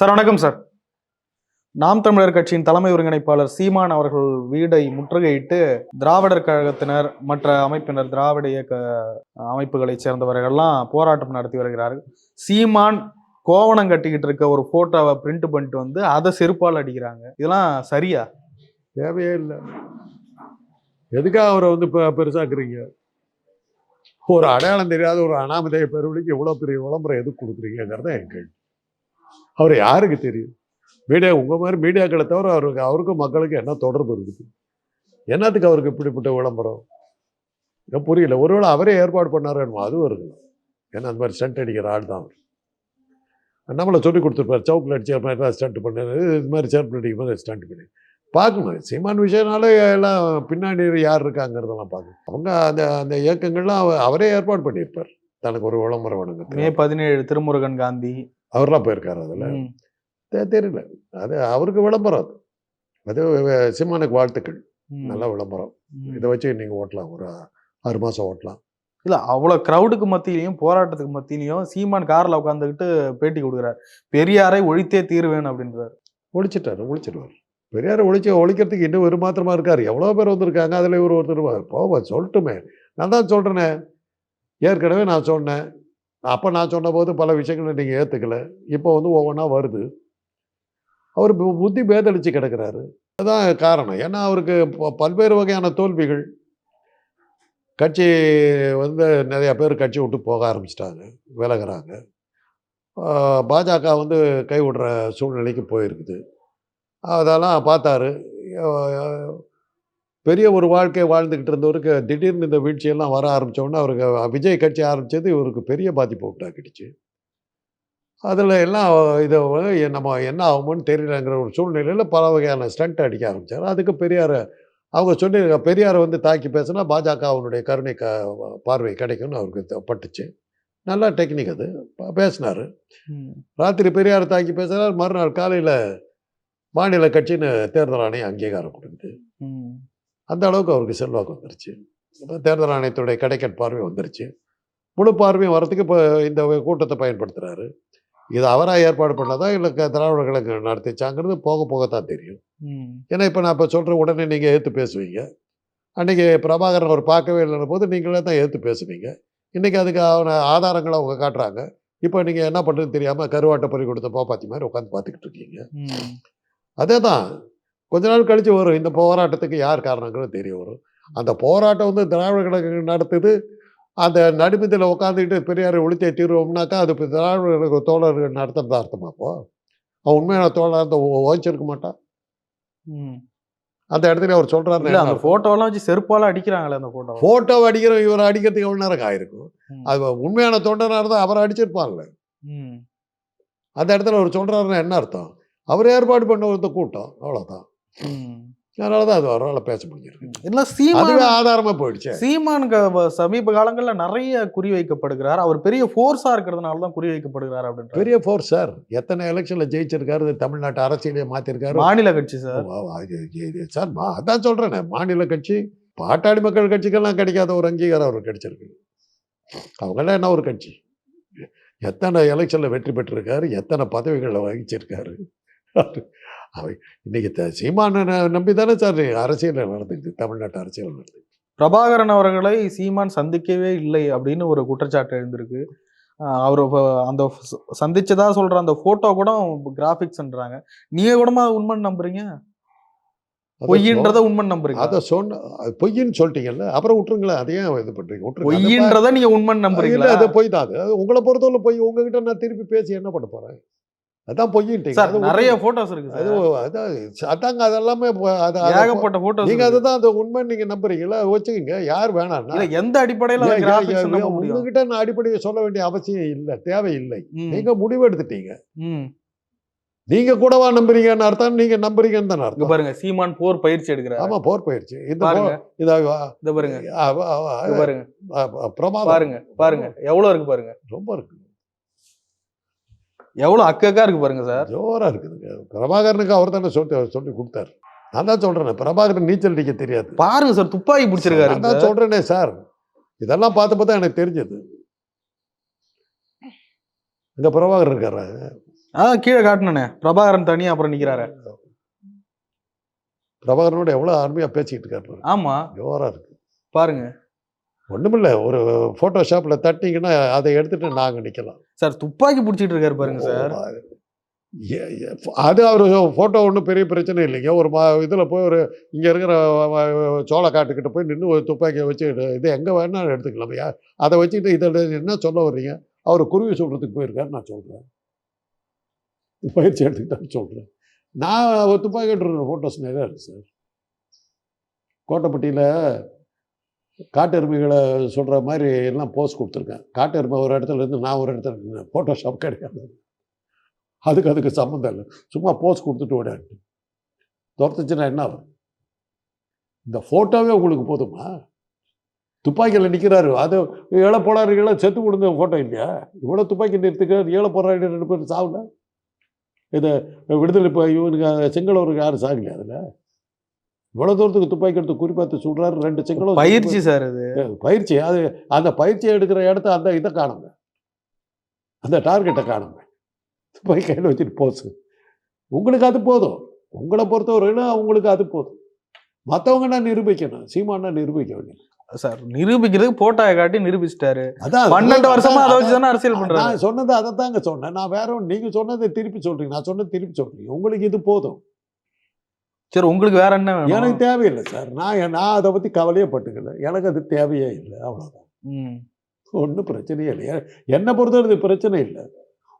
Sir வணக்கம் sir. நாம் தமிழர் கட்சியின் தலைமை ஒருங்கிணைப்பாளர் சீமான் அவர்கள் வீடை முற்றுகையிட்டு திராவிடர் கழகத்தினர் மற்ற அமைப்பினர் திராவிட இயக்க அமைப்புகளைச் சேர்ந்தவர்கள்லாம் போராட்டம் நடத்தி வருகிறார்கள். சீமான் கோவணம் கட்டிக்கிட்டு இருக்க ஒரு போட்டோவை பிரிண்ட் பண்ணிட்டு வந்து அதை செருப்பால் அடிக்கிறாங்க. இதெல்லாம் சரியா? தேவையே இல்லை. எதுக்காக அவரை வந்து பெ பெருசாக்குறீங்க? ஒரு அடையாளம் தெரியாத ஒரு அனாமதேய பெருவழிக்கு இவ்வளோ பெரிய விளம்பரம் எதுக்கு கொடுக்குறீங்கிறத என் கேள்வி. அவர் யாருக்கு தெரியும்? மீடியா உங்கள் மாதிரி மீடியாக்களை தவிர அவருக்கு அவருக்கும் மக்களுக்கு என்ன தொடர்பு இருக்குது? என்னத்துக்கு அவருக்கு இப்படிப்பட்ட விளம்பரம்? எனக்கு புரியல. ஒருவேளை அவரே ஏற்பாடு பண்ணாரோ என்னமோ அதுவும் இருக்கலாம். ஏன்னா அந்த மாதிரி ஸ்டண்ட் அடிக்கிற ஆள் தான் அவர். நம்மளை சொல்லி கொடுத்துருப்பார் சவுக்கில் அடிச்சு மாதிரி ஸ்டண்ட் பண்ணாரு இது மாதிரி சேர்ப்பு அடிக்கும் போது ஸ்டண்ட் பண்ணி. பார்க்கணும். சீமான் விஷயனால எல்லாம் பின்னாடி யார் இருக்காங்கிறதெல்லாம் பார்க்கணும். அவங்க அந்த அந்த இயக்கங்கள்லாம் அவரே ஏற்பாடு பண்ணியிருப்பார். தனக்கு ஒரு விளம்பரம் மே பதினேழு திருமுருகன் காந்தி அவர்லாம் போயிருக்காரு அதில். தெரியல. அது அவருக்கு விளம்பரம் அது. அது சீமானுக்கு வாழ்த்துக்கள். நல்ல விளம்பரம். இதை வச்சு நீங்கள் ஓட்டலாம். ஒரு ஆறு மாதம் ஓட்டலாம். இல்ல அவ்வளவு கிரௌடுக்கு மத்தியிலையும் போராட்டத்துக்கு மத்தியிலையும் சீமான் கார்ல உட்காந்துக்கிட்டு பேட்டி கொடுக்குறாரு. பெரியாரை ஒழித்தே தீருவேன் அப்படின்றாரு. ஒழிச்சிட்டாரு ஒழிச்சிடுவார் பெரியாரை ஒழிச்சு ஒழிக்கிறதுக்கு இன்னும் ஒரு மாத்திரமா இருக்காரு. எவ்வளோ பேர் வந்திருக்காங்க அதில் இவர் ஒருத்தர் போவா சொல்லட்டுமே. நான் தான் சொல்கிறேனே ஏற்கனவே நான் சொன்னேன். அப்போ நான் சொன்னபோது பல விஷயங்களை நீங்கள் ஏற்றுக்கலை இப்போ வந்து ஒவ்வொன்றா வருது. அவர் புத்தி பேதளிச்சு கிடக்கிறாரு. அதுதான் காரணம். ஏன்னா அவருக்கு ப- பல்வேறு வகையான தோல்விகள். கட்சி வந்து நிறையா பேர் கட்சி விட்டு போக ஆரம்பிச்சிட்டாங்க. விலகிறாங்க. பாஜக வந்து கைவிடுற சூழ்நிலைக்கு போயிருக்குது. அதெல்லாம் பார்த்தாரு. பெரிய ஒரு வாழ்க்கை வாழ்ந்துக்கிட்டு இருந்தவருக்கு திடீர்னு இந்த வீழ்ச்சியெல்லாம் வர ஆரம்பிச்ச உடனே அவருக்கு விஜய் கட்சி ஆரம்பிச்சது இவருக்கு பெரிய பாதிப்பை உண்டாக்கிடுச்சு. அதில் எல்லாம் இதை நம்ம என்ன ஆகுமோன்னு தெரியலங்கிற ஒரு சூழ்நிலையில் பல வகையான ஸ்டண்ட் அடிக்க ஆரம்பித்தார் அதுக்கு பெரியார் அவங்க சொல்லி பெரியாரை வந்து தாக்கி பேசினா பாஜக அவனுடைய கருணை க பார்வை கிடைக்கும்னு அவருக்கு பட்டுச்சு. நல்லா டெக்னிக் அது. பேசினாரு. ராத்திரி பெரியார் தாக்கி பேசுகிறார் மறுநாள் காலையில் மாநில கட்சின்னு தேர்தல் ஆணையம் அங்கீகாரம் கொடுக்குது. அந்த அளவுக்கு அவருக்கு செல்வாக்கு வந்துருச்சு. தேர்தல் ஆணையத்துடைய கடைக்கட் பார்வை வந்துருச்சு. முழு பார்வையும் வரத்துக்கு இப்போ இந்த கூட்டத்தை பயன்படுத்துகிறாரு இது அவராக ஏற்பாடு பண்ணதா இல்லை திராவிட கழகம் நடத்திச்சாங்கிறது போக போக தான் தெரியும். ஏன்னா இப்போ நான் இப்போ சொல்கிற உடனே நீங்கள் ஏற்று பேசுவீங்க. அன்றைக்கி பிரபாகரன் அவர் பார்க்கவே இல்லைன்ற போது நீங்களே தான் ஏற்று பேசுவீங்க. இன்றைக்கி அதுக்கு அவன ஆதாரங்களை அவங்க காட்டுறாங்க. இப்போ நீங்கள் என்ன பண்ணுறதுன்னு தெரியாமல் கருவாட்டை பறி கொடுத்த பாப்பாத்தி மாதிரி உட்காந்து பார்த்துக்கிட்டு இருக்கீங்க. ம். அதே தான் கொஞ்ச நாள் கழிச்சு வரும். இந்த போராட்டத்துக்கு யார் காரணங்கிறது தெரிய வரும். அந்த போராட்டம் வந்து திராவிட கழகம் நடத்துது. அந்த நடுமத்தில் உட்காந்துக்கிட்டு பெரியாரை ஒழித்தே தீர்வோம்னாக்கா அது இப்போ திராவிட கழக தோழர்கள் நடத்துறதா அர்த்தமா அப்போ? அவன் உண்மையான தோழர் அந்த ஓய்ச்சிருக்க மாட்டான். அந்த இடத்துல அவர் சொல்றாரு இல்ல அந்த போட்டோலாம் வச்சு செருப்பால அடிக்கிறாங்களே அந்த போட்டோ போட்டோ அடிக்கிற இவர் அடிக்கிறதுக்கு எவ்வளோ நேரம் ஆயிருக்கும். அது உண்மையான தொண்டனாக இருந்தால் அவர் அடிச்சிருப்பான்ல. ம், அந்த இடத்துல அவர் சொல்றாருன்னா என்ன அர்த்தம்? அவர் ஏற்பாடு பண்ண ஒரு கூட்டம். அவ்வளோதான். அதனால தான் அது அவரால் பேச முடிஞ்சிருக்கு. இல்ல சீமான் அதுவே ஆதாரமா போயிடுச்சு. சீமான் க- சமீப காலங்கள்ல நிறைய குறி வைக்கப்படுகிறார். அவர் பெரிய ஃபோர்ஸா இருக்கிறதுனால தான் குறி வைக்கப்படுகிறார் அப்படின்ற பெரிய ஃபோர்ஸ் சார் எத்தனை எலெக்ஷன்ல ஜெயிச்சிருக்காரு தமிழ்நாட்டு அரசியலே மாத்திருக்காரு. மாநில கட்சி சார் சார் அதான் சொல்றேனே. மாநில கட்சி பாட்டாளி மக்கள் கட்சிக்கெல்லாம் கிடைக்காத ஒரு அங்கீகாரம் அவருக்கு கிடைச்சிருக்கு. அவங்களாம் என்ன ஒரு கட்சி? எத்தனை எலெக்ஷன்ல வெற்றி பெற்றிருக்காரு எத்தனை பதவிகளை வகிச்சிருக்காரு? அவை. இன்னைக்கு த- சீமானை நம்பி தானே சார் அரசியல் நடந்துக்குது தமிழ்நாட்டு அரசியல் நடக்குது பிரபாகரன் அவர்களை சீமான் சந்திக்கவே இல்லை அப்படின்னு ஒரு குற்றச்சாட்டு எழுந்திருக்கு. அவர் அந்த சந்திச்சதா சொல்ற அந்த போட்டோ கூட கிராபிக்ஸ்ன்றாங்க நீங்க கூடமா உண்மை நம்புறீங்க? பொய்ன்றத உண்மை நம்புறீங்க அதை சொன்ன பொய்ன்னு சொல்லிட்டீங்கல்ல அப்புறம் விட்டுருங்களேன் அதையே இது பண்றீங்க விட்டுருங்க. பொய்ன்றத நீங்க உண்மை இல்ல நம்புறீங்களா? அது பொய் தான் அது உங்களை பொறுத்தவரை பொய். உங்ககிட்ட நான் திருப்பி பேசி என்ன பண்ண போறேன்? அதான் பொய்யிட்டீங்க. நிறைய. போட்டோஸ் இருக்கு அது அதான் அதாங்க அதெல்லாமே ஏகப்பட்ட போட்டோஸ் நீங்க அதுதான் அந்த உண்மை நீங்க நம்புறீங்களா? வச்சுக்கோங்க யார் வேணாம்னா எந்த அடிப்படையில உங்ககிட்ட நான் அடிப்படையை சொல்ல வேண்டிய அவசியம் இல்லை தேவையில்லை. நீங்க முடிவு எடுத்துட்டீங்க. நீங்க கூடவா நம்புறீங்கன்னு அர்த்தம் நீங்க நம்புறீங்கன்னு தானே அர்த்தம். பாருங்க சீமான் போர் பயிற்சி எடுக்கிறாரு. ஆமா போர் போயிடுச்சு இந்த இத பாருங்க. பாருங்க. பிரமாதம். பாருங்க பாருங்க. எவ்வளவு இருக்கு பாருங்க? ரொம்ப இருக்கு. எவ்வளவு அக்கக்கா இருக்கு பாருங்க சார். ஜோரா இருக்குதுங்க. பிரபாகரனுக்கு அவர் தானே சொல்லி சொல்லி கொடுத்தாரு. நான் தான் சொல்றேன் பிரபாகரன் நீச்சல் அடிக்க தெரியாது. பாருங்க சார் துப்பாக்கி பிடிச்சிருக்காரு நான் தான் சொல்றேனே சார். இதெல்லாம் பார்த்து பார்த்தா எனக்கு தெரிஞ்சது. இந்த பிரபாகர் இருக்காரு? அதான் கீழே காட்டினே பிரபாகரன் தனியா அப்புறம் நிக்கிறாரு. பிரபாகரனோட எவ்வளோ அருமையாக பேசிக்கிட்டு இருக்காரு ஆமா. ஜோராக இருக்கு. பாருங்க. ஒண்ணுமில்ல ஒரு ஃபோட்டோஷாப்பில் தட்டிங்கன்னா அதை எடுத்துட்டு நாங்கள் நிற்கலாம் சார் துப்பாக்கி பிடிச்சிட்டு இருக்காரு பாருங்க சார். அது அவர் ஃபோட்டோ ஒன்றும் பெரிய பிரச்சனை இல்லைங்க. ஒரு மா இதில் போய் ஒரு இங்கே இருக்கிற வ- சோளக்காட்டுக்கிட்ட போய் நின்று ஒரு துப்பாக்கியை வச்சு இது எங்கே வேணாலும் எடுத்துக்கலாம். யா அதை வச்சுக்கிட்டு இதில் என்ன சொல்ல வர்றீங்க? அவர் குருவி சொல்கிறதுக்கு போயிருக்காரு நான் சொல்கிறேன் பயிற்சி எடுத்துக்கிட்டான்னு சொல்கிறேன் நான் ஒரு துப்பாக்கி எடுத்துகிற ஃபோட்டோஸ் நிறையா இருக்குது சார். கோட்டைப்பட்டியில் காட்டெருமைகளை சொல்கிற மாதிரி எல்லாம் போஸ் கொடுத்துருக்கேன். காட்டெருமை ஒரு இடத்துல இருந்து நான் ஒரு இடத்துல இருந்தேன் ஃபோட்டோஷாப் கிடையாது. அதுக்கு அதுக்கு சம்மந்தம் இல்லை. சும்மா போஸ் கொடுத்துட்டு ஓடாட்டு துரத்துச்சுன்னா என்ன ஆகும்? இந்த ஃபோட்டோவே உங்களுக்கு போதுமா? துப்பாக்கியில் நிற்கிறாரு அது ஏழை போடாருகளை செத்து கொடுத்த ஃபோட்டோ இல்லையா? இவ்வளோ துப்பாக்கி நிறுத்துக்கிறார் ஏழை போடுறாரு ரெண்டு பேர் சாவுல? இது விடுதலை இப்போ இவனுக்கு செங்கலவருக்கு யாரும் சாகலையா அதில்? இவ்வளோ தூரத்துக்கு துப்பாக்கி எடுத்து குறிப்பாத்து சுடுறாரு ரெண்டு செங்கலும் பயிற்சி சார் அது. பயிற்சி. அது அந்த பயிற்சியை எடுக்கிற இடத்த அந்த இதை காணுங்க. அந்த டார்கெட்டை காணுங்க. போய் கையில் வச்சுட்டு போஸ் உங்களுக்கு அது போதும். உங்களை பொறுத்தவரையிலும் உங்களுக்கு அது போதும். மற்றவங்கன்னா நிரூபிக்கணும்? சீமானா நிரூபிக்க வேண்டியது? சார் நிரூபிக்கிறதுக்கு போட்டோயை காட்டி நிரூபிச்சிட்டாரு. அதான் பன்னெண்டு வருஷமா அதை வச்சு தானே அரசியல் பண்றாரு. நான் சொன்னது அதை தாங்க சொன்னேன். நான் வேற ஒன்று நீங்கள் சொன்னதை திருப்பி சொல்றீங்க. நான் சொன்னது திருப்பி சொல்றீங்க. உங்களுக்கு இது போதும். சரி உங்களுக்கு வேற என்ன வேணும்? எனக்கு தேவையில்லை சார். நான் நான் அதை பற்றி கவலையே பட்டுக்கல. எனக்கு அது தேவையே இல்லை. அவ்வளோதான் ம். ஒன்றும் பிரச்சனையே இல்லை. என்னை பொறுத்தவரை பிரச்சனை இல்லை.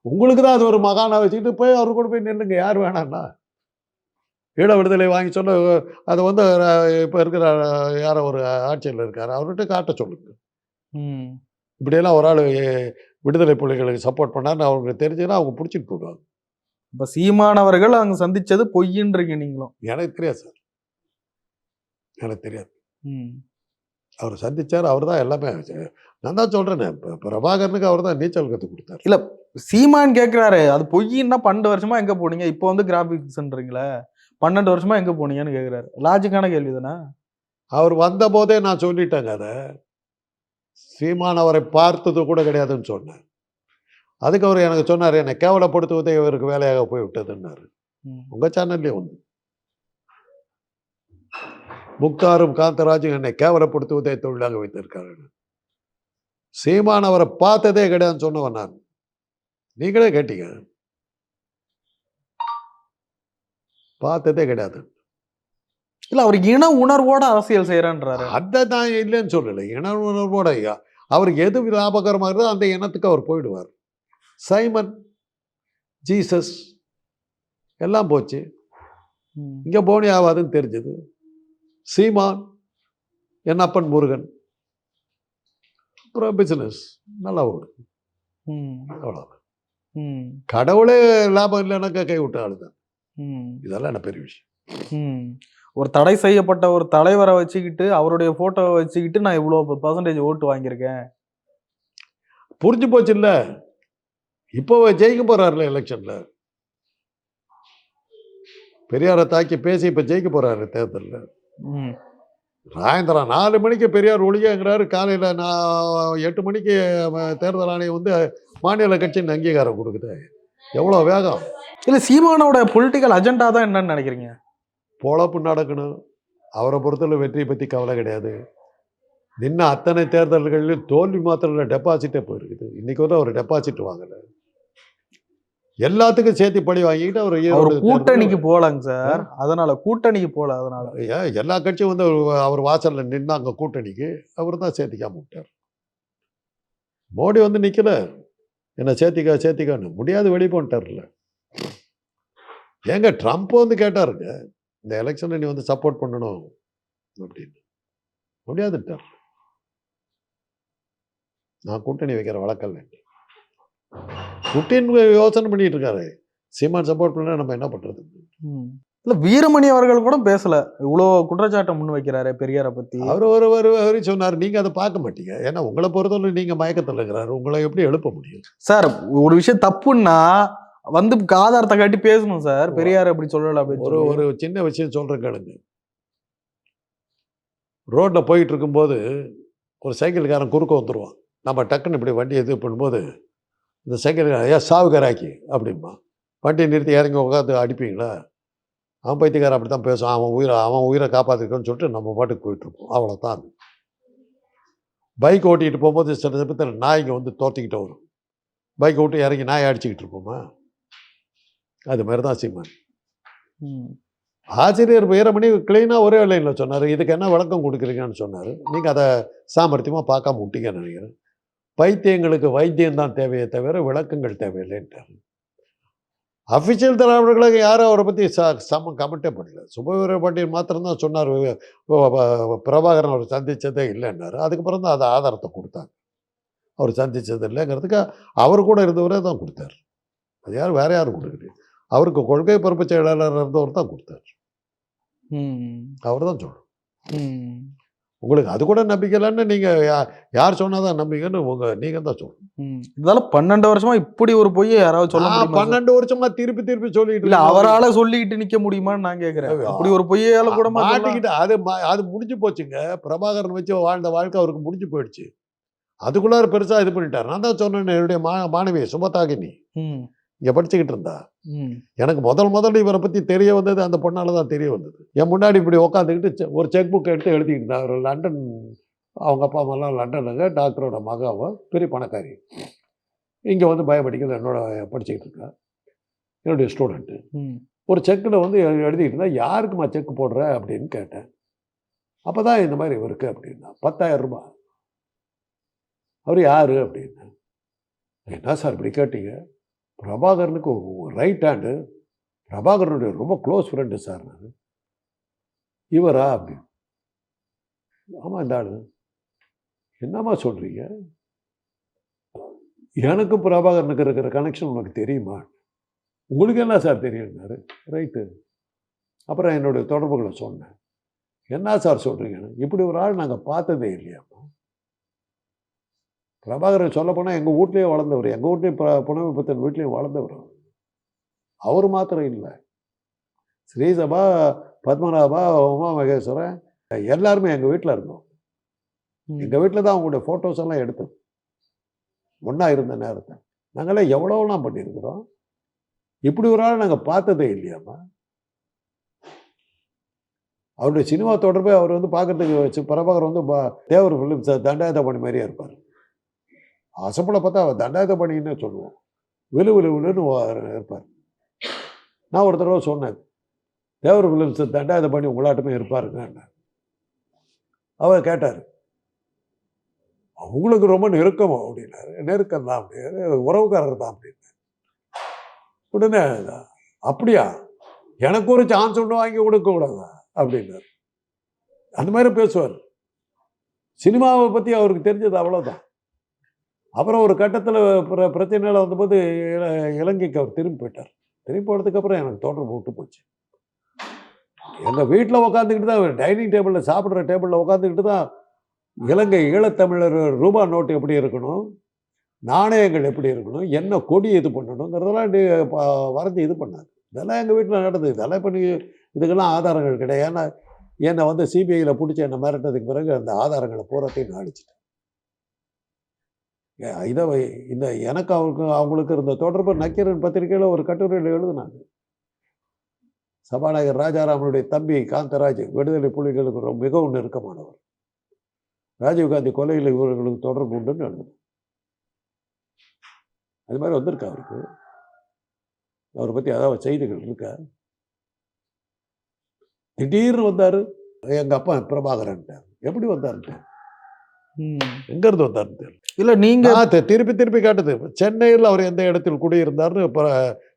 உங்களுக்கு தான் அது ஒரு மகானா வச்சுக்கிட்டு போய் அவர் கூட போய் நில்லுங்க. யார் வேணாம்னா ஈழ விடுதலை வாங்கி சொல்ல அதை வந்து இப்போ இருக்கிற யாரோ ஒரு ஆட்சியில் இருக்கார். அவர்கிட்ட காட்ட சொல்லுங்க. ம். இப்படியெல்லாம் ஒரு ஆள் விடுதலை புலிகளுக்கு சப்போர்ட் பண்ணாருன்னு அவங்களுக்கு தெரிஞ்சதுன்னா அவங்க பிடிச்சிட்டு போயிடுவாங்க. இப்ப சீமானவர்கள் அங்க சந்திச்சது பொய்யின்றீங்க நீங்களும். எனக்கு தெரியாது சார். எனக்கு தெரியாது. ம். அவர் சந்திச்சார் அவர் தான் எல்லாமே நான் தான் சொல்கிறேனே பிரபாகரனுக்கு அவர் தான் நீச்சல் கற்றுக் கொடுத்தாரு. இல்ல சீமான் கேக்குறாரு அது பொய்யின்னா பன்னெண்டு வருஷமா எங்க போனீங்க? இப்போ வந்து கிராபிக்ஸ்ன்றீங்களே பன்னெண்டு வருஷமா எங்க போனீங்கன்னு கேக்குறாரு. லாஜிக்கான கேள்வி தானே அவர் வந்த போதே நான் சொல்லிட்டேங்க அதை. சீமான் அவரை பார்த்தது கூட கிடையாதுன்னு சொன்னேன். அதுக்கு அவர் எனக்கு சொன்னார் என்னை கேவலப்படுத்துவதே இவருக்கு வேலையாக போய் விட்டதுன்னாரு. ம். உங்கள் சேனல்லே வந்து. முக்தாரும் காந்தராஜும் என்னை கேவலப்படுத்துவதே தொழிலாக வைத்திருக்காரு சீமான் அவரை பார்த்ததே கிடையாதுன்னு சொன்னவன் நான். நீங்களே கேட்டீங்க. பார்த்ததே கிடையாது. இல்ல அவர் இன உணர்வோட அரசியல் செய்யறன்றாரு. அதை நான் இல்லைன்னு சொல்லலை. இன உணர்வோட ஐயா அவருக்கு எது லாபகரமாக இருக்குதோ அந்த இனத்துக்கு அவர் போயிடுவார். சைமன் ஜீசஸ் எல்லாம் போச்சு. இங்கே போனி ஆகாதுன்னு தெரிஞ்சது சீமான் என் அப்பன் முருகன் அப்புறம் பிஸ்னஸ் நல்லா ஓடும் ம். அவ்வளோ ம். கடவுளே லாபம் இல்லைன்னாக்கா கை விட்ட ஆளு தான் ம். இதெல்லாம் என்ன பெரிய விஷயம் ம். ஒரு தடை செய்யப்பட்ட ஒரு தலைவரை வச்சுக்கிட்டு அவருடைய போட்டோவை வச்சுக்கிட்டு நான் இவ்வளவு பர்சன்டேஜ் ஓட்டு வாங்கியிருக்கேன் புரிஞ்சு போச்சு இல்ல இப்போ ஜெயிக்க போறாருல எலெக்ஷன்ல பெரியாரை தாக்கி பேசி இப்ப ஜெயிக்க போறாரு தேர்தலில். ம். சாயந்தரம் நாலு மணிக்கு பெரியார் ஒழியங்கிறாரு. காலையில் நான் எட்டு மணிக்கு தேர்தல் ஆணையம் வந்து மாநில கட்சியின் அங்கீகாரம் கொடுக்குது. எவ்வளோ வேகம்? இல்ல சீமானோட பொலிட்டிக்கல் அஜெண்டா தான் என்னன்னு நினைக்கிறீங்க? பொழப்பு நடக்கணும். அவரை பொறுத்தவரை வெற்றியை பற்றி கவலை கிடையாது. நின்ன அத்தனை தேர்தல்களிலும் தோல்வி மாத்திரம் டெபாசிட்டே போயிருக்குது. இன்னைக்கு வந்து அவர் டெபாசிட் வாங்கலை. எல்லாத்துக்கும் சேர்த்து பழி வாங்கிட்டு அவர் அவர் கூட்டணிக்கு போலாங்க சார். அதனால கூட்டணிக்கு போல அதனால. எல்லா கட்சியும் வந்து அவர் வாசல்ல நின்னாங்க கூட்டணிக்கு அவர் தான் சேர்த்திக்காம விட்டார். மோடி வந்து நிக்கல. என்ன சேர்த்திக்கா சேர்த்திக்கான்னு முடியாது வெளியே போன்ட்டார்ல. ஏங்க ட்ரம்ப் வந்து கேட்டாருங்க இந்த எலெக்ஷனை நீ வந்து சப்போர்ட் பண்ணணும் அப்படின்னு. முடியாதுட்டார் நான் கூட்டணி வைக்கிற வழக்கல்ல புட்டின் யோசனை பண்ணிட்டு இருக்காரு. சீமான் சப்போர்ட் பண்ணா நம்ம என்ன பண்றது? ம். இல்ல வீரமணி அவர்கள் கூட பேசல. இவ்வளவு குற்றச்சாட்டை முன் வைக்கிறாரு பெரியாரை பத்தி. அவர் ஒரு ஒரு சொன்னார் நீங்க அதை பார்க்க மாட்டீங்க. ஏன்னா உங்களை பொறுத்தவரை நீங்க மயக்கத்தில் இருக்கிறாரு. உங்களை எப்படி எழுப்ப முடியும்? சார் ஒரு விஷயம் தப்புன்னா வந்து ஆதாரத்தை காட்டி பேசணும் சார். பெரியார் அப்படி சொல்லல அப்படின்னு ஒரு. ஒரு சின்ன விஷயம் சொல்றேன் கேளுங்க. ரோட்ல போயிட்டு இருக்கும்போது ஒரு சைக்கிள்காரன் குறுக்க வந்துருவான். நம்ம டக்குன்னு இப்படி வண்டி இது பண்ணும்போது இந்த சைக்கிள் ஐயா சாவுகராக்கி அப்படிம்பா. வண்டி நிறுத்தி இறங்கி உட்காந்து அடிப்பீங்களா? அவன் பைத்தியக்காரன் அப்படி தான் பேசுவான். அவன் உயிரை அவன் உயிரை காப்பாற்றிருக்கோன்னு சொல்லிட்டு நம்ம பாட்டுக்கு போயிட்டுருப்போம். அவ்வளோதான் அது. பைக் ஓட்டிகிட்டு போகும்போது சில சமயத்தில் நாய்ங்க வந்து தோத்திக்கிட்டு வரும். பைக் ஓட்டி இறங்கி நாயை அடிச்சுக்கிட்டு இருப்போமா? அது மாதிரி தான் சீமான். ஆசிரியர் வீரமணி கிளீனாக ஒரே லைனில் சொன்னார். இதுக்கு என்ன விளக்கம் கொடுக்குறீங்கன்னு சொன்னார். நீங்கள் அதை சாமர்த்தியமாக பார்க்காம விட்டீங்கன்னு நினைக்கிறேன். பைத்தியங்களுக்கு வைத்தியம் தான் தேவையே தவிர விளக்கங்கள் தேவையில்லைன்ட்டார் அஃபிஷியல் திராவிடர்களுக்கு யாரும் அவரை பற்றி ச சம கமெண்ட்டே பண்ணல. சுபவீர பாண்டியன் மாத்திரம்தான் சொன்னார். பிரபாகரன் அவர் சந்தித்ததே இல்லைன்னாரு அதுக்கப்புறம் தான் அதை ஆதாரத்தை கொடுத்தாங்க. அவர் சந்தித்தது இல்லைங்கிறதுக்கு அவர் கூட இருந்தவரே தான் கொடுத்தார். அது யாரும் வேற யாரும் கொடுக்கலையே அவருக்கு கொள்கை பொறுப்பு செயலாளர் இருந்தவர் தான் கொடுத்தார். அவர் தான் சொல்லணும். உங்களுக்கு அது கூட நம்பிக்கை இல்லைன்னு நீங்கள் யார் சொன்னாதான் நம்பிக்கைன்னு உங்கள் நீங்கள் தான் சொல்லணும். இதனால பன்னெண்டு வருஷமா இப்படி ஒரு பொய்யை யாராவது சொல்ல? பன்னெண்டு வருஷமா திருப்பி திருப்பி சொல்லிட்டு இல்ல. அவரால சொல்லிக்கிட்டு நிக்க முடியுமான்னு நான் கேக்குறேன் ஐயோ. அப்படி ஒரு பொய்யால கூட மாட்டிக்கிட்டு அது அது முடிஞ்சு போச்சுங்க பிரபாகரன் வச்சு வாழ்ந்த வாழ்க்கை அவருக்கு முடிஞ்சு போயிடுச்சு அதுக்குள்ளார பெருசா இது பண்ணிட்டார் நான் தான் சொன்னேன் என்னுடைய மா மாணவி சுபதாகினி. இங்க படிச்சுக்கிட்டு இருந்தா. எனக்கு முதல் முதல்ல இவரை பத்தி தெரிய வந்தது அந்த பொண்ணால தான் தெரிய வந்தது. என் முன்னாடி இப்படி உட்காந்துக்கிட்டு ஒரு செக் புக் எடுத்து எழுதிக்கிட்டு ஒரு லண்டன் அவங்க அப்பா அம்மாலாம் லண்டனுங்க டாக்டரோட மகாவ பெரிய பணக்காரி. இங்கே வந்து பயோமெடிக்கல் என்னோட படிச்சுக்கிட்டு இருக்கா. என்னுடைய ஸ்டூடெண்ட்டு. ஒரு செக்கில் வந்து எழு- எழுதிக்கிட்டு இருந்தா யாருக்குமா செக் போடுற? அப்படின்னு கேட்டேன். அப்போ தான் இந்த மாதிரி இவருக்கு அப்படின்னா பத்தாயிரம் ரூபாய். அவர் யார்? அப்படின்னா. என்ன சார் இப்படி கேட்டீங்க? பிரபாகரனுக்கு ரைட் ஹேண்டு பிரபாகரனுடைய ரொம்ப க்ளோஸ் ஃப்ரெண்டு சார் நான். இவரா அப்படி. ஆமாம் இந்த ஆள். என்னம்மா சொல்கிறீங்க எனக்கும் பிரபாகரனுக்கு இருக்கிற கனெக்ஷன் உனக்கு தெரியுமா? உங்களுக்கு என்ன சார் தெரியும்னாரு? ரைட்டு அப்புறம் என்னுடைய தொடர்புகளை சொன்னேன். என்ன சார் சொல்கிறீங்கன்னு இப்படி ஒரு ஆள் நாங்கள் பார்த்ததே இல்லையாம்மா? பிரபாகரன் சொல்ல போனால் எங்கள் வீட்லேயே வளர்ந்தவர் எங்கள் வீட்லேயும் ப புனவை புத்தன் வீட்லேயும் வளர்ந்தவர் அவர். மாத்திரம் இல்லை. ஸ்ரீசபா பத்மநாபா உமா மகேஸ்வரன் எல்லாருமே எங்கள் வீட்டில் இருந்தோம். எங்கள் வீட்டில் தான் அவங்களுடைய ஃபோட்டோஸ் எல்லாம் எடுத்தோம். ஒன்றா இருந்த நேரத்தை நாங்களே எவ்வளோலாம் பண்ணியிருக்கிறோம்? இப்படி ஒரு ஆள் நாங்கள் பார்த்ததே இல்லையாம்மா? அவருடைய சினிமா தொடர்பே அவர் வந்து பார்க்கறதுக்கு வச்சு பிரபாகர் வந்து தேவர் ஃபிலிம்ஸ் தண்டாயுத பணி மாதிரியே இருப்பார். அசப்பட பார்த்தா அவள் தண்டாயுத பணின்னு சொல்லுவோம் விலு விலு விழுன்னு இருப்பார். நான் ஒரு தடவை சொன்னேன் தேவர் ஃபிலிம்ஸ் தண்டாயுத பண்ணி உங்களாட்டமே இருப்பாருங்க அவர் கேட்டார் அவங்களுக்கு ரொம்ப நெருக்கம் அப்படின்னாரு. நெருக்கம் தான் அப்படின்னு உறவுக்காரர் தான் அப்படின்னு உடனே அப்படியா? எனக்கு ஒரு சான்ஸ் ஒன்று வாங்கி கொடுக்க கூடாது? அப்படின்னாரு. அந்த மாதிரி பேசுவார். சினிமாவை பற்றி அவருக்கு தெரிஞ்சது அவ்வளோதான் அப்புறம் ஒரு கட்டத்தில் பிர பிரச்சனையில் வந்தபோது இல- இலங்கைக்கு அவர் திரும்பி போயிட்டார். திரும்பி போனதுக்கப்புறம் எனக்கு தொடர்பு விட்டு போச்சு. எங்கள் வீட்டில் உட்காந்துக்கிட்டு தான் டைனிங் டேபிளில் சாப்பிட்ற டேபிளில் உட்காந்துக்கிட்டு தான் இலங்கை ஈழத்தமிழர் ரூபா நோட்டு எப்படி இருக்கணும்? நாணயங்கள் எப்படி இருக்கணும்? என்ன கொடி இது பண்ணணுங்கிறதெல்லாம் வரைஞ்சி இது பண்ணாங்க இதெல்லாம் எங்கள் வீட்டில் நடந்தது. இதெல்லாம் பண்ணி இதுக்கெல்லாம் ஆதாரங்கள் கிடையாது. ஏன்னா என்னை வந்து சிபிஐயில் பிடிச்சி என்னை மிரட்டதுக்கு பிறகு அந்த ஆதாரங்களை பூராத்தையும் நான் அழிச்சிட்டேன். இதை வை- இந்த எனக்கு அவருக்கு அவங்களுக்கு இருந்த தொடர்பு நக்கீரன் பத்திரிகையில் ஒரு கட்டுரையில் எழுதுனாங்க. சபாநாயகர் ராஜாராமனுடைய தம்பி காந்தராஜ் விடுதலை புலிகளுக்கு ரொம்ப மிகவும் நெருக்கமானவர். ராஜீவ்காந்தி கொலையில் இவர்களுக்கு தொடர்பு உண்டுன்னு எழுதுனாங்க அது மாதிரி வந்திருக்கு அவருக்கு. அவரை பற்றி அதாவது செய்திகள் இருக்கா? திடீர்னு வந்தார் எங்கள் அப்பா பிரபாகரன்ட்டார். எப்படி வந்தாருன்ட்டு ம். எங்கேருந்து வந்தாருன்ட்டு இல்ல நீங்க திருப்பி திருப்பி கேட்டது. சென்னையில் அவர் எந்த இடத்தில் குடியிருந்தார்னு இப்போ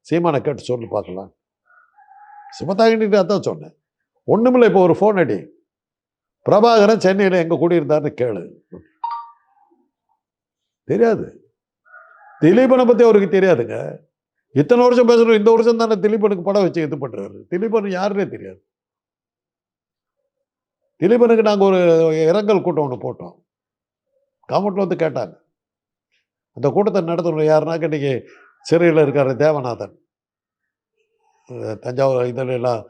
சீமானை கேட்டு சொல்லி பார்க்கலாம். சுமதாகிட்டு அதான் சொன்னேன். ஒண்ணுமில்லை இப்போ ஒரு ஃபோன் அடி. பிரபாகரன் சென்னையில் எங்கே குடியிருந்தார்னு கேளு. தெரியாது. திலீபனை பற்றி அவருக்கு தெரியாதுங்க. இத்தனை வருஷம் பேசுகிறோம் இந்த வருஷம் தானே திலீபனுக்கு படம் வச்சு இது பண்ணுறாரு திலீபன் யாருன்னே தெரியாது. திலீபனுக்கு நாங்கள் ஒரு இரங்கல் கூட்டம் ஒன்று போட்டோம். கவர்மெண்ட்ல வந்து கேட்டாங்க. அந்த கூட்டத்தை நடத்துகிற யாருனாக்க இன்றைக்கி சிறையில் இருக்கார் தேவநாதன். தஞ்சாவூர் இதில் எல்லாம்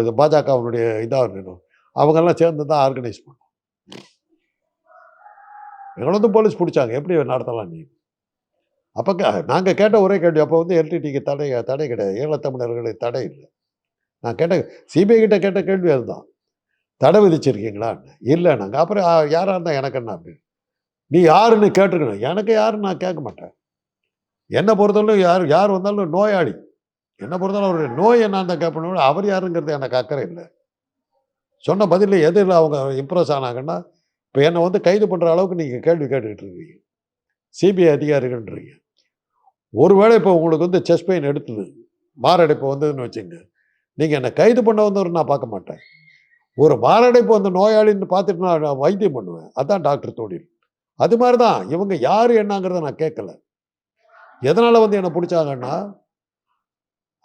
இது பாஜகவினுடைய இதாக இருக்கணும். அவங்கெல்லாம் சேர்ந்து தான் ஆர்கனைஸ் பண்ணோம் எங்களை வந்து போலீஸ் பிடிச்சாங்க. எப்படி நடத்தலாம் நீ? அப்போ நாங்கள் கேட்ட ஒரே கேள்வி அப்போ வந்து எல்டிடிக்கு தடை தடை கிடையாது. ஈழத்தமிழர்களுக்கு தடை இல்லை. நான் கேட்ட சிபிஐ கிட்ட கேட்ட கேள்வி அதுதான். தடை விதிச்சிருக்கீங்களா இல்லை நாங்கள் அப்புறம் யாராக இருந்தால் எனக்கு என்ன அப்படின்னு? நீ யாருன்னு கேட்டிருக்கணும். எனக்கு யாருன்னு நான் கேட்க மாட்டேன். என்னை பொறுத்தவரைக்கும் யார் யார் வந்தாலும் நோயாளி. என்னை பொறுத்தவரை அவருடைய நோய் நான் தான் கேட்கணும் அவர் யாருங்கிறது எனக்கு அக்கறை இல்லை. சொன்ன பதிலில் எதில் அவங்க இம்ப்ரெஸ் ஆனாங்கன்னா இப்போ என்னை வந்து கைது பண்ணுற அளவுக்கு நீங்கள் கேள்வி கேட்டுக்கிட்டு இருக்கீங்க. சிபிஐ அதிகாரிகள்ன்றீங்க. ஒருவேளை இப்போ உங்களுக்கு வந்து செஸ் பெயின் எடுத்தது மாரடைப்பு வந்ததுன்னு வச்சுங்க நீங்கள் என்னை கைது பண்ண வந்தவர் நான் பார்க்க மாட்டேன். ஒரு மாரடைப்பு வந்த நோயாளின்னு பார்த்துட்டு நான் வைத்தியம் பண்ணுவேன். அதான் டாக்டர் தொழில் அது மாதிரி தான் இவங்க யார் என்னங்கிறத நான் கேட்கல எதனால் வந்து என்னை பிடிச்சாங்கன்னா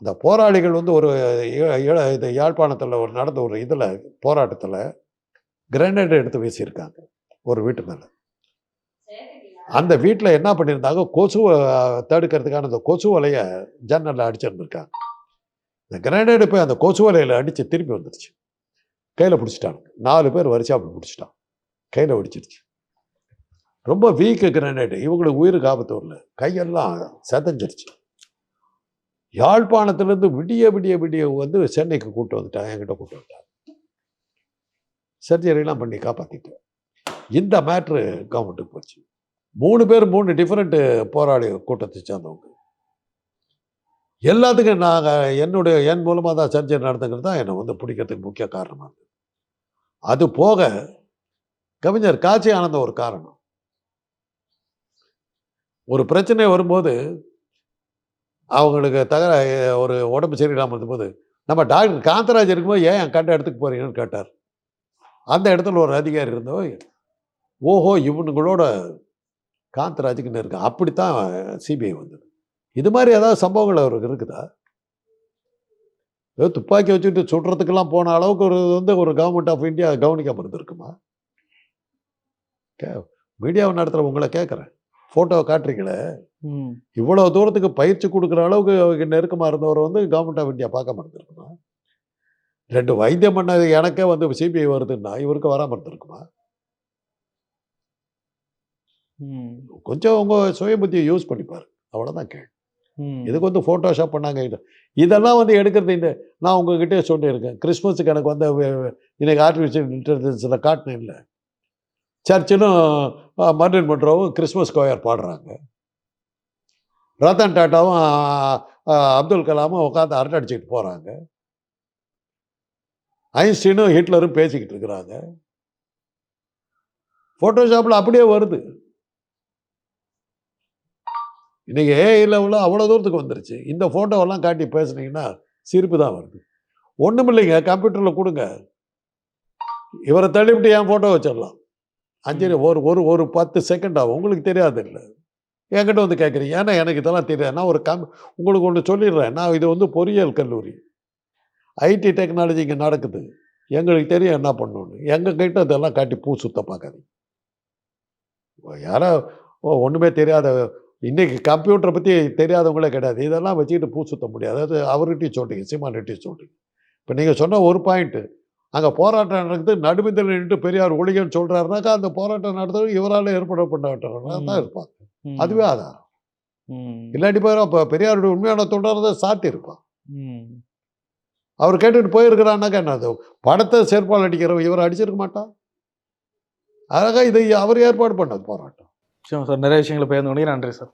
அந்த போராளிகள் வந்து ஒரு இது யாழ்ப்பாணத்தில் ஒரு நடந்த ஒரு இதில் போராட்டத்தில் கிரனேட் எடுத்து வீசியிருக்காங்க ஒரு வீட்டு மேலே. அந்த வீட்டில் என்ன பண்ணியிருந்தாங்க கொசுவை தடுக்கிறதுக்கான அந்த கொசு வலையை ஜன்னலில் அடிச்சிருந்துருக்காங்க. இந்த கிரனேடு போய் அந்த கொசு வலையில் அடித்து திருப்பி வந்துடுச்சு கையில் பிடிச்சிட்டாங்க நாலு பேர் வரிசையாக அப்படி பிடிச்சிட்டான் கையில் பிடிச்சிருச்சு ரொம்ப வீக்கு கிரனேடு இவங்களுக்கு உயிருக்கு ஆபத்து வரல. கையெல்லாம் செதஞ்சிருச்சு. யாழ்ப்பாணத்துலேருந்து விடிய விடிய விடிய வந்து சென்னைக்கு கூட்டு வந்துட்டான். என்கிட்ட கூட்டு வந்துட்டான். சர்ஜரிலாம் பண்ணி காப்பாற்றிட்டேன் இந்த மேட்ரு கவர்மெண்ட்டுக்கு போச்சு. மூணு பேர் மூணு டிஃப்ரெண்ட்டு போராளி கூட்டத்தை சேர்ந்தவங்க. எல்லாத்துக்கும் நாங்கள் என்னுடைய என் மூலமாக தான் சர்ஜரி நடந்துங்கிறது தான் என்னை வந்து பிடிக்கிறதுக்கு முக்கிய காரணமாக இருந்தது. அது போக கவிஞர் காட்சி ஆனந்த ஒரு காரணம். ஒரு பிரச்சனை வரும்போது அவங்களுக்கு தகர ஒரு உடம்பு சரியில்லாமல் இருந்தபோது நம்ம டாக்டர் காந்தராஜ் இருக்கும்போது ஏன் என் கண்ட இடத்துக்கு போகிறீங்கன்னு கேட்டார். அந்த இடத்துல ஒரு அதிகாரி இருந்தவ ஓஹோ இவனுங்களோட காந்தராஜுக்குன்னு இருக்கு? அப்படித்தான் சிபிஐ வந்தது. இது மாதிரி ஏதாவது சம்பவங்கள் அவருக்கு இருக்குதா? ஏதோ துப்பாக்கி வச்சுட்டு சுடுறதுக்கெல்லாம் போன அளவுக்கு ஒரு வந்து ஒரு கவர்மெண்ட் ஆஃப் இந்தியா கவனிக்காமல் இருந்திருக்குமா? கே மீடியாவை நடத்துகிற உங்களை கேட்குறேன் ஃபோட்டோவை காட்டுறீங்களே ம். இவ்வளோ தூரத்துக்கு பயிற்சி கொடுக்குற அளவுக்கு அவருக்கு நெருக்கமாக இருந்தவர் வந்து கவர்மெண்ட் ஆஃப் இந்தியா பார்க்காம இருந்திருக்குமா ரெண்டு வைத்தியம் பண்ணது எனக்கே வந்து சிபிஐ வருதுன்னா இவருக்கு வராமல் இருந்திருக்குமா? ம். கொஞ்சம் உங்கள் சுய புத்தியை யூஸ் பண்ணிப்பாரு அவ்வளோதான் கேள்வி. இதுக்கு வந்து ஃபோட்டோஷாப் பண்ணாங்க. இது இதெல்லாம் வந்து எடுக்கிறது இந்த நான் உங்ககிட்டே சொல்லியிருக்கேன் கிறிஸ்மஸுக்கு எனக்கு வந்து இன்னைக்கு ஆர்டிஃபிஷியல் இன்டெலிஜென்ஸில் காட்டினேன் இல்லை சர்ச்சிலும் மர்லின் மன்றோவும் கிறிஸ்மஸ் கோயர் பாடுறாங்க. ரத்தன் டாட்டாவும் அப்துல் கலாமும் உட்காந்து அரட்டை அடிச்சுக்கிட்டு போகிறாங்க ஐன்ஸ்டீனும் ஹிட்லரும் பேசிக்கிட்டு இருக்கிறாங்க. ஃபோட்டோஷாப்பில் அப்படியே வருது. இன்றைக்கி ஏஐ லெவலில் அவ்வளோ தூரத்துக்கு வந்துருச்சு. இந்த ஃபோட்டோவெல்லாம் காட்டி பேசுனீங்கன்னா சிரிப்பு தான் வருது. ஒன்றும் இல்லைங்க கம்ப்யூட்டரில் கொடுங்க. இவரை தள்ளிவிட்டு என் ஃபோட்டோ வச்சிடலாம். அஞ்சு ஒரு ஒரு ஒரு பத்து செகண்ட் ஆகும். உங்களுக்கு தெரியாது இல்லை என்கிட்ட வந்து கேட்குறீங்க ஏன்னா எனக்கு இதெல்லாம் தெரியாது. நான் ஒரு கம் உங்களுக்கு ஒன்று சொல்லிடுறேன். நான் இது வந்து பொறியியல் கல்லூரி. ஐடி டெக்னாலஜி இங்கே நடக்குது. எங்களுக்கு தெரியும் என்ன பண்ணணும்னு. எங்கள் கிட்ட இதெல்லாம் காட்டி பூ சுத்த பார்க்காதீங்க. யாரோ ஓ ஒன்றுமே தெரியாத இன்றைக்கி கம்ப்யூட்டரை பற்றி தெரியாதவங்களே கிடையாது. இதெல்லாம் வச்சுக்கிட்டு பூ சுத்த முடியாது. அது அவர்கிட்டையும் சொல்லிட்டீங்க சீமான்கிட்டையும் சொல்லிட்டீங்க இப்போ நீங்கள் சொன்ன ஒரு பாயிண்ட்டு அங்கே போராட்டம் நடக்குது நடுமிதில் நின்று பெரியார் ஒழிகன்னு சொல்கிறாருனாக்கா அந்த போராட்டம் நடத்துறது இவரால் ஏற்படப்பட்டவர்களாக தான் இருப்பாங்க. அதுவே ஆதாரம். இல்லாட்டி போயிடும் அப்போ பெரியாருடைய உண்மையான தொண்டர்றதை சாட்டி இருப்பான். ம். அவர் கேட்டுட்டு போயிருக்கிறான்னாக்கா என்னது படத்தை செருப்பால் அடிக்கிறவன் இவர் அடிச்சிருக்க மாட்டான்? அழகா இதை அவர் ஏற்பாடு பண்ணது போராட்டம். சரி சார் நிறைய விஷயங்களை பகிர்ந்து கொண்டீங்க. நன்றி சார்.